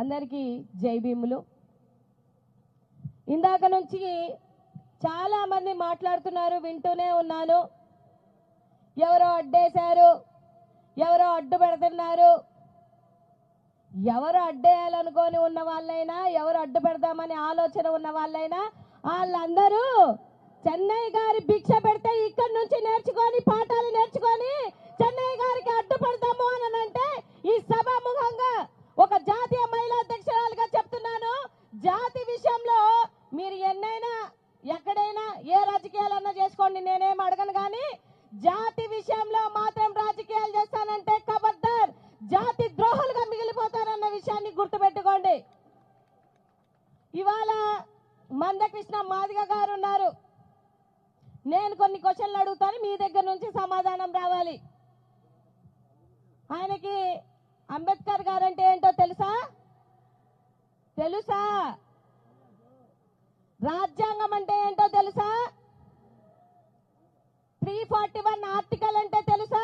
అందరికీ జై భీములు. ఇందాక నుంచి చాలా మంది మాట్లాడుతున్నారు వింటూనే ఉన్నాను. ఎవరో అడ్డేశారు ఎవరో అడ్డు పెడుతున్నారు. ఎవరు అడ్డేయాలనుకొని ఉన్న వాళ్ళైనా ఎవరు అడ్డు పెడదామని ఆలోచన ఉన్న వాళ్ళైనా వాళ్ళందరూ చెన్నై గారి భిక్ష పెడితే ఇక్కడి నుంచి నేర్చుకొని పాఠాలు నేర్చుకొని చెన్నై గారికి అడ్డు పెడతాము అని అంటే ఈ సభాముఖంగా ఒక జాతీయ మహిళా అధ్యక్షురాలుగా చెప్తున్నాను జాతి విషయంలో మీరు ఎన్నైనా ఎక్కడైనా ఏ రాజకీయాలన్నా చేసుకోండి నేనేం అడగను కానీ జాతి విషయంలో మాత్రం రాజకీయాలు చేస్తానంటే ఖబర్దార్ జాతి ద్రోహులుగా మిగిలిపోతారన్న విషయాన్ని గుర్తుపెట్టుకోండి ఇవాళ మందకృష్ణ మాదిగ గారు ఉన్నారు నేను కొన్ని క్వశ్చన్లు అడుగుతాను మీ దగ్గర నుంచి సమాధానం రావాలి. ఆయనకి అంబేద్కర్ గారంటే ఏంటో తెలుసా? తెలుసా? రాజ్యాంగం అంటే ఏంటో తెలుసా? త్రీ ఫార్టీ వన్ ఆర్టికల్ అంటే తెలుసా?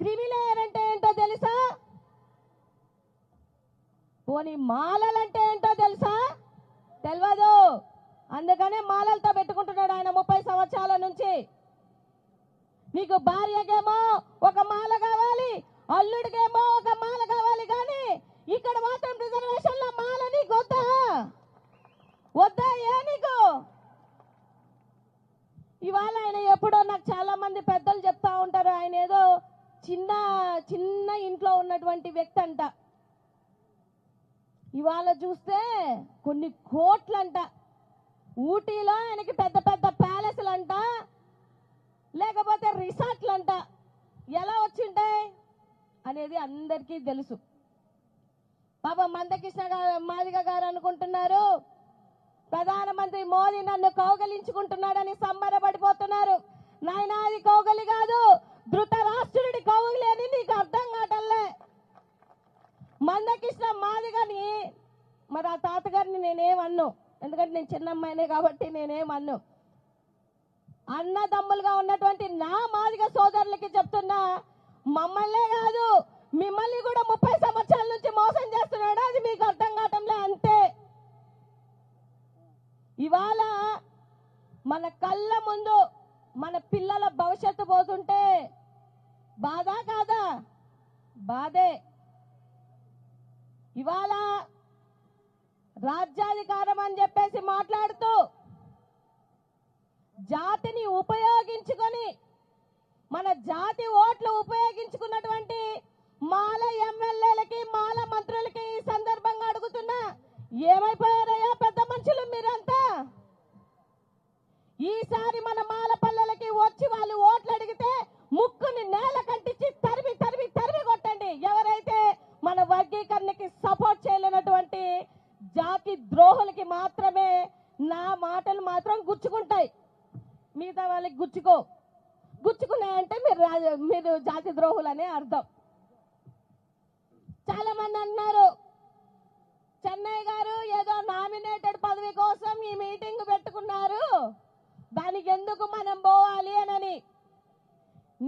క్రిమిలేయర్ అంటే ఏంటో తెలుసా? పోనీ మాలలంటే ఏంటో తెలుసా? తెలియదు అందుకనే మాలలతో పెట్టుకుంటున్నాడు ఆయన ముప్పై సంవత్సరాల నుంచి. నీకు భార్యకేమో ఒక మాల కావాలి అల్లుడికేమో ఒక మాల కావాలి కానీ ఇక్కడ మాత్రం రిజర్వేషన్లో మాల నీకు వద్దా? వద్దా ఏ నీకు? ఇవాళ ఆయన ఎప్పుడో నాకు చాలా మంది పెద్దలు చెప్తా ఉంటారు ఆయన ఏదో చిన్న చిన్న ఇంట్లో ఉన్నటువంటి వ్యక్తి అంట. ఇవాళ చూస్తే కొన్ని కోట్లంట. ఊటీలో ఆయనకి పెద్ద పెద్ద ప్యాలెస్లు అంట లేకపోతే రిసార్ట్లు అంట ఎలా వచ్చింటాయి అనేది అందరికీ తెలుసు. పాప మందకృష్ణ గారు మాదిగ గారు అనుకుంటున్నారు ప్రధానమంత్రి మోదీ నన్ను కౌగలించుకుంటున్నాడని సంబరపడిపోతున్నారు. నాయన అది కౌగలి కాదు ధృతరాష్ట్రుడి కౌగలి అని నీకు అర్థం కాటల్లే మందకృష్ణ మాదిగని మరి ఆ తాతగారిని నేనేమన్ను? ఎందుకంటే నేను చిన్న అమ్మాయినే కాబట్టి నేనేమన్ను అన్నదమ్ములుగా ఉన్నటువంటి నా మాదిగ సోదరులకి చెప్తున్నా మమ్మల్నే కాదు మిమ్మల్ని కూడా ముప్పై సంవత్సరాల నుంచి మోసం చేస్తున్నాడు. అది మీకు అర్థం కావటంలే అంతే. ఇవాళ మన కళ్ళ ముందు మన పిల్లల భవిష్యత్తు పోతుంటే బాధ కాదా? బాధే. ఇవాళ రాజ్యాధికారం అని చెప్పేసి మాట్లాడుతూ జాతిని ఉపయోగించుకొని మన జాతి ఓట్లు ఉపయోగించుకున్నటువంటి మాల ఎమ్మెల్యేలకి మాల మంత్రులకి ఈ సందర్భంగా అడుగుతున్నా ఏమైపోయారయ్యా పెద్ద మనుషులు మీరంతా? ఈసారి మన మాల పల్లెలకి వచ్చి వాళ్ళు ఓట్లు అడిగితే ముక్కుని నేల కంటించి తరిమి తరిమి తరిమి కొట్టండి ఎవరైతే మన వర్గీకరణకి సపోర్ట్ చేయలేనటువంటి జాతి ద్రోహులకి మాత్రమే నా మాటలు మాత్రం గుచ్చుకుంటాయి మిగతా వాళ్ళకి గుచ్చుకో గుచ్చుకున్నాయంటే మీరు రాజ- మీరు జాతి ద్రోహులనే అర్థం చాలా మంది అన్నారు చెన్నై గారు ఏదో నామినేటెడ్ పదవి కోసం ఈ మీటింగ్ పెట్టుకున్నారు దానికి ఎందుకు మనం పోవాలి అనని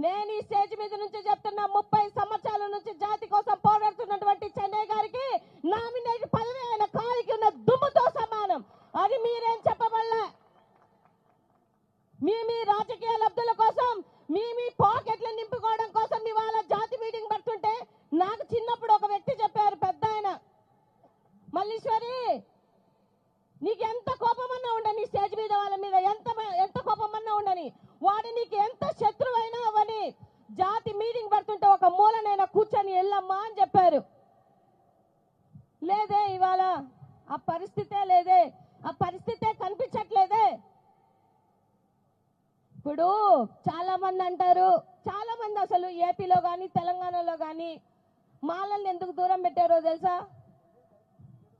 నేను ఈ స్టేజ్ మీద నుంచి చెప్తున్నా ముప్పై సంవత్సరాల నుంచి జాతి కోసం పోరాడుతున్నటువంటి చెన్నై గారికి నామినేట్ పదవి ఆయన కాలికి ఉన్న దుమ్ముతో సమానం అది మీరేం చెప్పవల్లా మీ మీ రాజకీయ లబ్ధుల కోసం మీ మీ పాకెట్లు నింపుకోవడం కోసం ఇవాళ జాతి మీటింగ్ పెడుతుంటే నాకు చిన్నప్పుడు ఒక వ్యక్తి చెప్పారు పెద్ద ఆయన మల్లీశ్వరి నీకు ఎంత కోపమన్నా ఉండని స్టేజ్ మీద వాళ్ళ మీద ఎంత ఎంత కోపమన్నా ఉండని వాడు నీకు ఎంత శత్రువు అయినా అవని జాతి మీటింగ్ పెడుతుంటే ఒక మూలనైనా కూర్చొని వెళ్ళమ్మా అని చెప్పారు లేదే ఇవాళ ఆ పరిస్థితే లేదే ఆ పరిస్థితే కనిపించట్లేదే ఇప్పుడు చాలా మంది అంటారు చాలా మంది అసలు ఏపీలో కానీ తెలంగాణలో కానీ మాలల్ని ఎందుకు దూరం పెట్టారో తెలుసా?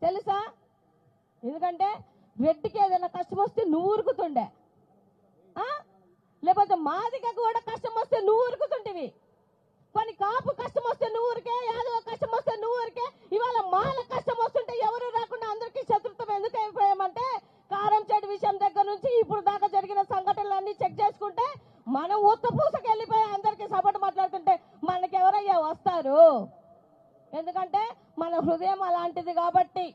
తెలుసా? ఎందుకంటే రెడ్డికి ఏదైనా కష్టం వస్తే నువ్వు ఊరుకుతుండే. ఆ? లేకపోతే మాదిక కూడా కష్టం వస్తే నువ్వు ఊరుకుతుంటివి. కొన్ని కాపు కష్టం వస్తే నువ్వు ఊరికే యాదవ కష్టం వస్తే నువ్వు ఊరికే ఇవాళ మాల కష్టం వస్తుంటే ఎవరు రాకుండా అందరికీ శత్రుత్వం ఎందుకు అయిపోయామంటే కారం చెడు విషయం దగ్గర నుంచి ఇప్పుడు దాకా జరిగిన సంఘటనలన్నీ చెక్ చేసుకుంటే మనం ఉత్త పూసకి వెళ్ళిపోయి అందరికీ సపోర్ట్ మాట్లాడుతుంటే మనకి ఎవరయ్యా వస్తారు ఎందుకంటే ఎందుకంటే మన హృదయం అలాంటిది కాబట్టి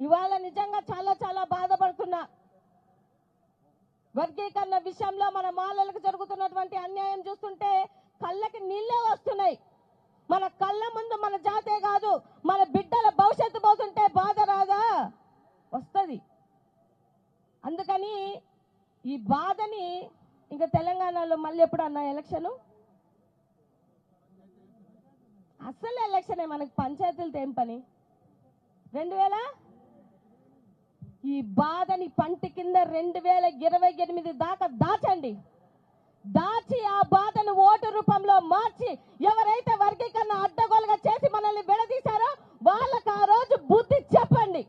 ఇవాళ నిజంగా చాలా చాలా బాధపడుతున్నా. వర్గీకరణ విషయంలో మన మాలలకు జరుగుతున్నటువంటి అన్యాయం చూస్తుంటే కళ్ళకి నీళ్ళే వస్తున్నాయి. మన కళ్ళ ముందు మన జాతే కాదు మన బిడ్డల భవిష్యత్తు పోతుంటే బాధ రాదా? వస్తుంది. అందుకని ఈ బాధని ఇంకా తెలంగాణలో మళ్ళీ ఎప్పుడు అన్న ఎలక్షన్? అసలు ఎలక్షనే మనకు పంచాయతీలతో ఏం పని? రెండు వేల? ఈ బాధని పంటి కింద రెండు వేల ఇరవై ఎనిమిది దాకా దాచండి. దాచి ఆ బాధను ఓటు రూపంలో మార్చి ఎవరైతే వర్గీకరణ అడ్డగోలుగా చేసి మనల్ని విడదీశారో వాళ్ళకి ఆ రోజు బుద్ధి చెప్పండి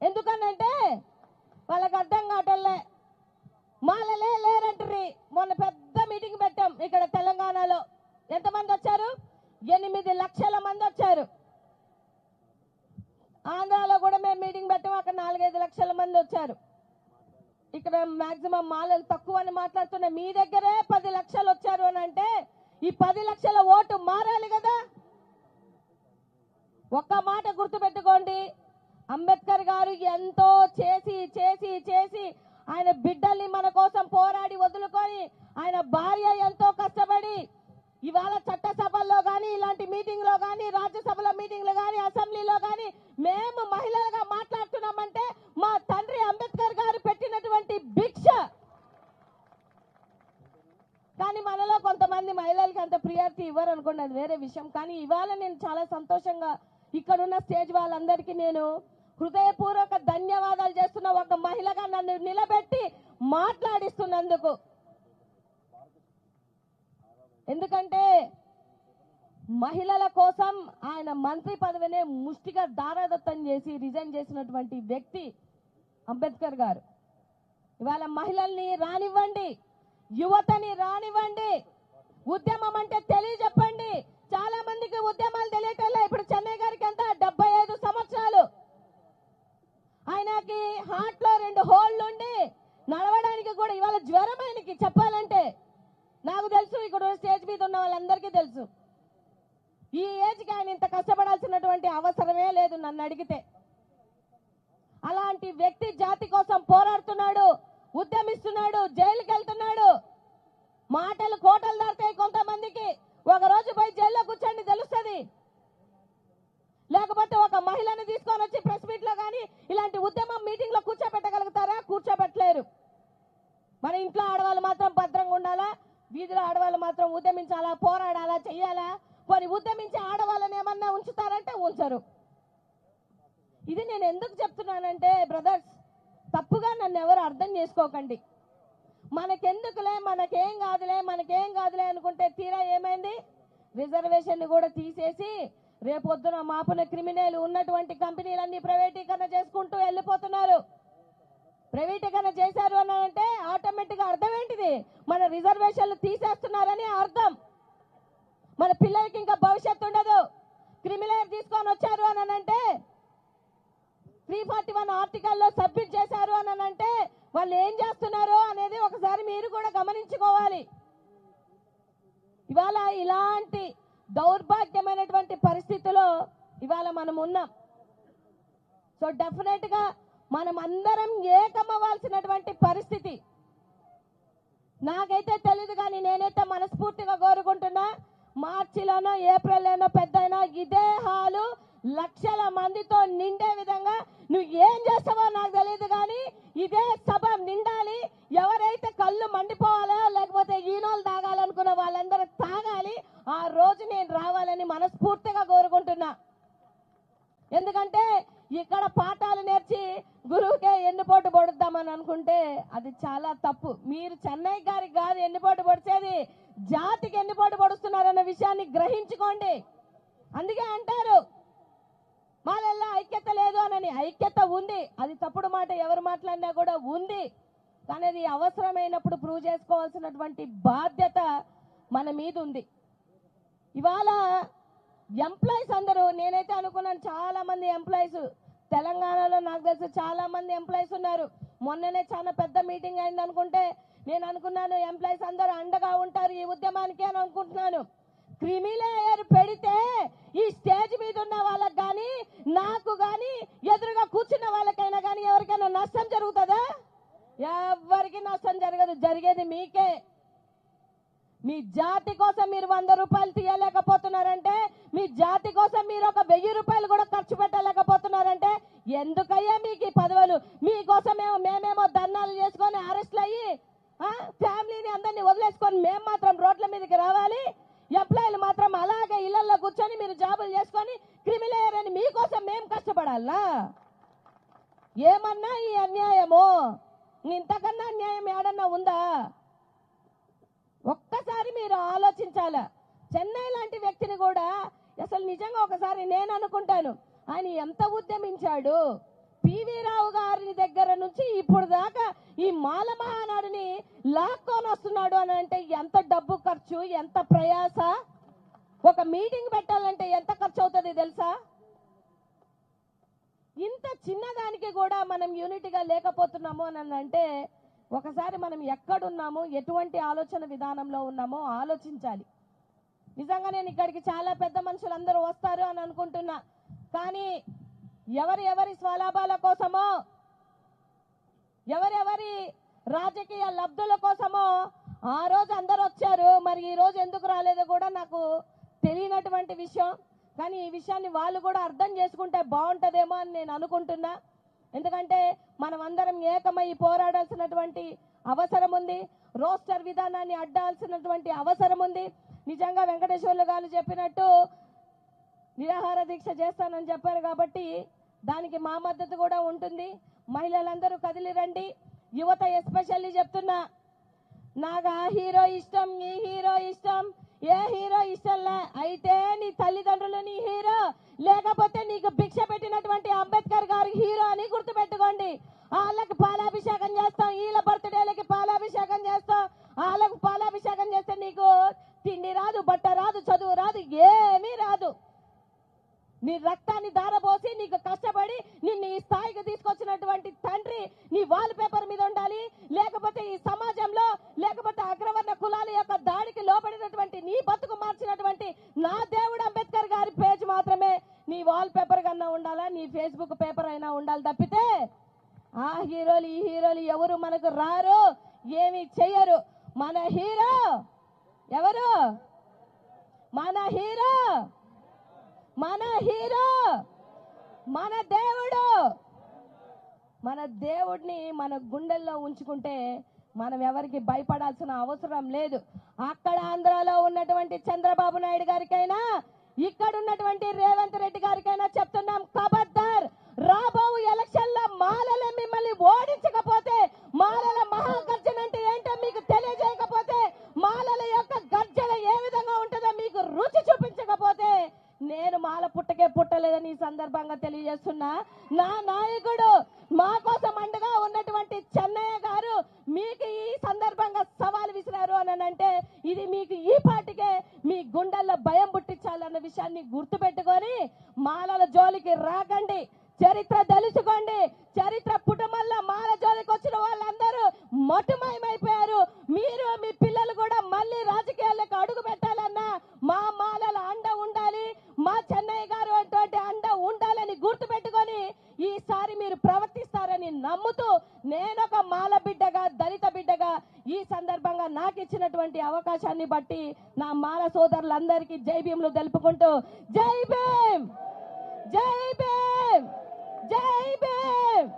ఎందుకనంటే వాళ్ళకి అర్థం కావటంలే మాలలే లేరంటారు మొన్న పెద్ద మీటింగ్ పెట్టాం ఇక్కడ తెలంగాణలో ఎంతమంది వచ్చారు ఎనిమిది లక్షల మంది వచ్చారు ఆంధ్రాలో కూడా మేము మీటింగ్ పెట్టాం అక్కడ నాలుగైదు లక్షల మంది వచ్చారు ఇక్కడ మాక్సిమం మాలలు తక్కువ అని మాట్లాడుతున్న మీ దగ్గరే పది లక్షలు వచ్చారు అని అంటే ఈ పది లక్షల ఓటు మారాలి కదా. ఒక్క మాట గుర్తుపెట్టుకోండి. అంబేద్కర్ గారు ఎంతో చేసి చేసి చేసి ఆయన బిడ్డల్ని మన కోసం పోరాడి వదులుకొని ఆయన భార్య ఎంతో కష్టపడి ఇవాళ చట్టసభల్లో కానీ ఇలాంటి మీటింగ్లో కానీ రాజ్యసభలో మీటింగ్లో కానీ అసెంబ్లీలో కానీ మేము మహిళలుగా మాట్లాడుతున్నామంటే మా తండ్రి అంబేద్కర్ గారు పెట్టినటువంటి భిక్ష కానీ మనలో కొంతమంది మహిళలకి అంత ఇవ్వరనుకోండి అది వేరే విషయం. కానీ ఇవాళ నేను చాలా సంతోషంగా ఇక్కడున్న స్టేజ్ వాళ్ళందరికీ నేను హృదయపూర్వక ధన్యవాదాలు చేస్తున్న ఒక మహిళగా నన్ను నిలబెట్టి మాట్లాడిస్తున్నందుకు. ఎందుకంటే మహిళల కోసం ఆయన మంత్రి పదవినే ముష్టిగా దారాదత్తం చేసి రిజైన్ చేసినటువంటి వ్యక్తి అంబేద్కర్ గారు. ఇవాళ మహిళల్ని రానివ్వండి యువతని రానివ్వండి. ఉద్యమం అంటే తెలియజెప్పండి. చాలా మందికి ఉద్యమాలు తెలియటంలే. ఇప్పుడు చెన్నై గారికి ఎంత? డెబ్బై ఐదు సంవత్సరాలు. ఆయనకి హార్ట్లో రెండు హోళ్ళు ఉండి నడవడానికి కూడా ఇవాళ జ్వరం ఆయనకి. చెప్పాలంటే నాకు తెలుసు ఇక్కడ స్టేజ్ మీద ఉన్న వాళ్ళందరికీ తెలుసు. ఈ ఏజ్కి ఆయన ఇంత కష్టపడాల్సినటువంటి అవసరమే లేదు నన్ను అడిగితే. అలాంటి వ్యక్తి జాతి కోసం పోరాడుతున్నాడు ఉద్యమిస్తున్నాడు జైలుకి వెళ్తున్నాడు మాటలు కోటలు దాటాయి కొంతమందికి. ఒక రోజు పోయి జైల్లో కూర్చోండి తెలుస్తుంది. లేకపోతే ఒక మహిళని తీసుకొని వచ్చి ప్రెస్ మీట్లో కానీ ఇలాంటి ఉద్యమం మీటింగ్లో కూర్చోబెట్టగలుగుతారా కూర్చోబెట్టలేరు మన ఇంట్లో ఆడవాళ్ళు మాత్రం భద్రంగా ఉండాలా? వీధిలో ఆడవాళ్ళు మాత్రం ఉద్యమించాలా? పోరాడాలా? చెయ్యాలా? మరి ఉద్యమించే ఆడవాళ్ళని ఏమన్నా ఉంచుతారంటే ఉంచరు. ఇది నేను ఎందుకు చెప్తున్నానంటే బ్రదర్స్ తప్పుగా నన్ను ఎవరు అర్థం చేసుకోకండి. మనకెందుకులే మనకేం కాదులే మనకేం కాదులే అనుకుంటే తీరా ఏమైంది? రిజర్వేషన్ కూడా తీసేసి రేపొద్దున మాపున క్రిమినల్ ఉన్నటువంటి కంపెనీలన్నీ ప్రైవేటీకరణ చేసుకుంటూ వెళ్ళిపోతున్నారు. ప్రైవేటీకరణ చేశారు అని అంటే ఆటోమేటిక్ అర్థం ఏంటిది మన రిజర్వేషన్లు తీసేస్తున్నారని అర్థం. మన పిల్లలకి ఇంకా భవిష్యత్తు ఉండదు. క్రిమినల్ తీసుకొని వచ్చారు అని అంటే త్రీ ఫార్టీ వన్ ఆర్టికల్లో సబ్మిట్ చేశారు అని అంటే వాళ్ళు ఏం చేస్తున్నారు అనేది ఒకసారి మీరు కూడా గమనించుకోవాలి. ఇవాళ ఇలాంటి దౌర్భాగ్యమైనటువంటి పరిస్థితిలో ఇవాళ మనం ఉన్నాం. సో డెఫినెట్గా మనం అందరం ఏకమవ్వాల్సినటువంటి పరిస్థితి. నాకైతే తెలియదు కానీ నేనైతే మనస్ఫూర్తిగా కోరుకుంటున్నా మార్చిలోనో ఏప్రిల్లోనో పెద్దయినా ఇదే హాలు లక్షల మందితో నిండే విధంగా నువ్వు ఏం చేస్తావో నాకు తెలియదు కానీ ఇదే సభ నిండాలి. ఎవరైతే కళ్ళు మండిపోవాలో లేకపోతే ఈనోలు తాగాలనుకున్న వాళ్ళందరూ తాగాలి. ఆ రోజు నేను రావాలని మనస్ఫూర్తిగా కోరుకుంటున్నా. ఎందుకంటే ఇక్కడ పాఠాలు నేర్చి గురువుకే ఎన్నుపోటు పొడుద్దామని అనుకుంటే అది చాలా తప్పు. మీరు చెన్నై గారికి కాదు ఎన్నుపోటు పొడిచేది. జాతికి ఎన్నుపోటు పొడుస్తున్నారన్న విషయాన్ని గ్రహించుకోండి. అందుకే అంటారు మాలల్లో ఐక్యత లేదు అనని ఐక్యత ఉంది. అది తప్పుడు మాట ఎవరు మాట్లాడినా కూడా ఉంది. కానీ అది అవసరమైనప్పుడు ప్రూవ్ చేసుకోవాల్సినటువంటి బాధ్యత మన మీద ఉంది. ఇవాళ ఎంప్లాయీస్ అందరూ నేనైతే అనుకున్నాను చాలా మంది ఎంప్లాయీస్ తెలంగాణలో నాకు తెలిసి చాలా మంది ఎంప్లాయీస్ ఉన్నారు. మొన్ననే చాలా పెద్ద మీటింగ్ అయింది అనుకుంటే నేను అనుకున్నాను ఎంప్లాయీస్ అందరూ అండగా ఉంటారు ఈ ఉద్యమానికి అని అనుకుంటున్నాను. క్రిమిలేయర్ పెడితే ఈ స్టేజ్ మీద ఉన్న వాళ్ళకి కానీ నాకు కానీ ఎదురుగా కూర్చున్న వాళ్ళకైనా కానీ ఎవరికైనా నష్టం జరుగుతుందా? ఎవరికి నష్టం జరగదు. జరిగేది మీకే. మీ జాతి కోసం మీరు వంద రూపాయలు తీయలేకపోతున్నారంటే మీ జాతి కోసం మీరు ఒక వెయ్యి రూపాయలు కూడా ఖర్చు పెట్టలేకపోతున్నారంటే ఎందుకయ్యా మీకు ఈ పదవులు? మీకోసమేమో మేమేమో ధర్నాలు చేసుకొని అరెస్ట్లు అయ్యి ఫ్యామిలీని అందరినీ వదిలేసుకొని మేము మాత్రం రోడ్ల మీదకి రావాలి. ఎంప్లాయీలు మాత్రం అలాగే ఇళ్ళలో కూర్చొని మీరు జాబులు చేసుకొని క్రిమిలేయర్ అని మీకోసం మేము కష్టపడాలా? ఏమన్నా ఈ అన్యాయము? ఇంతకన్నా అన్యాయం ఏడన్నా ఉందా? ఒక్కసారి మీరు ఆలోచించాల? చెన్నై లాంటి వ్యక్తిని కూడా అసలు నిజంగా ఒకసారి నేను అనుకుంటాను. ఆయన ఎంత ఉద్యమించాడు? పివి రావు గారి దగ్గర నుంచి ఇప్పుడు దాకా ఈ మాల మహానాడుని లాక్కొని వస్తున్నాడు అని అంటే ఎంత డబ్బు ఖర్చు ఎంత ప్రయాస? ఒక మీటింగ్ పెట్టాలంటే ఎంత ఖర్చు అవుతుంది తెలుసా? ఇంత చిన్నదానికి కూడా మనం యూనిట్గా లేకపోతున్నాము అని అంటే ఒకసారి మనం ఎక్కడున్నాము ఎటువంటి ఆలోచన విధానంలో ఉన్నామో ఆలోచించాలి. నిజంగా నేను ఇక్కడికి చాలా పెద్ద మనుషులు అందరూ వస్తారు అని అనుకుంటున్నా. కానీ ఎవరి ఎవరి స్వలాభాల కోసమో ఎవరెవరి రాజకీయ లబ్ధుల కోసమో ఆ రోజు అందరు వచ్చారు. మరి ఈ రోజు ఎందుకు రాలేదో కూడా నాకు తెలియనటువంటి విషయం. కానీ ఈ విషయాన్ని వాళ్ళు కూడా అర్థం చేసుకుంటే బాగుంటుందేమో అని నేను అనుకుంటున్నా. ఎందుకంటే మనం అందరం ఏకమై పోరాడాల్సినటువంటి అవసరం ఉంది. రోస్టర్ విధానాన్ని అడ్డాల్సినటువంటి అవసరం ఉంది. నిజంగా వెంకటేశ్వర్లు గారు చెప్పినట్టు నిరాహార దీక్ష చేస్తానని చెప్పారు కాబట్టి దానికి మా మద్దతు కూడా ఉంటుంది. మహిళలందరూ కదిలి రండి. యువత ఎస్పెషల్లీ చెప్తున్నా నాకు ఆ హీరో ఇష్టం ఈ హీరో ఇష్టం ఏ హీరో ఇష్టంలే. అయితే నీ తల్లిదండ్రులు నీ హీరో లేకపోతే నీకు భిక్ష పెట్టినటువంటి అంబేద్కర్ గారి హీరో అని గుర్తుపెట్టుకోండి. వాళ్ళకి పాలాభిషేకం చేస్తాం వీళ్ళ బర్త్డేలకి పాలాభిషేకం చేస్తాం. వాళ్ళకు పాలాభిషేకం చేస్తే నీకు తిండి రాదు బట్ట రాదు చదువు రాదు ఏమీ రాదు. నీ రక్తాన్ని దారబోసి నీకు కష్టపడి నిన్ను ఈ స్థాయికి తీసుకొచ్చినటువంటి తండ్రి నీ వాల్ పేపర్ మీద ఉండాలి. లేకపోతే ఈ సమాజంలో లేకపోతే అగ్రవర్ణ కులాల యొక్క దాడికి లోపడినటువంటి నీ బతుకు మార్చినటువంటి నా దేవుడు అంబేద్కర్ గారి పేజ్ మాత్రమే నీ వాల్ పేపర్ కన్నా ఉండాలా నీ ఫేస్బుక్ పేపర్ అయినా ఉండాలి తప్పితే ఆ హీరోలు ఈ హీరోలు ఎవరు మనకు రారు ఏమి చెయ్యరు. మన హీరో ఎవరు? మన హీరో మన హీరో మన దేవుడు. మన దేవుడిని మన గుండెల్లో ఉంచుకుంటే మనం ఎవరికి భయపడాల్సిన అవసరం లేదు. అక్కడ ఆంధ్రాలో ఉన్నటువంటి చంద్రబాబు నాయుడు గారికైనా ఇక్కడ ఉన్నటువంటి రేవంత్ రెడ్డి గారికైనా చెప్తున్నాం కబద్దర్ రాబో ఎలక్షన్లో మాలలే మిమ్మల్ని ఓడించకపోతే మాలల మహాగర్జన అంటే ఏంటో మీకు తెలియజేయకపోతే మాలల యొక్క గర్జన ఏ విధంగా ఉంటుందో మీకు ఈ సందర్భంగా తెలియజేస్తున్నా. నా నాయకుడు మా కోసం అండగా ఉన్నటువంటి చెన్నయ్య గారు మీకు ఈ సందర్భంగా సవాల్ విసిరారు అని అంటే ఇది మీకు ఈ పాటికే మీ గుండెల్లో భయం పుట్టించాలన్న విషయాన్ని గుర్తుపెట్టుకొని మాలల జోలికి రాకండి. చరిత్ర తెలుసుకోండి. చరిత్ర పుటమల్ల మాల జోలికి వచ్చిన వాళ్ళందరూ మటుమయమైపోయారు. అందరికి జై భీములు తెలుపుకుంటూ జై భీమ్! జై భీమ్! జై భీమ్!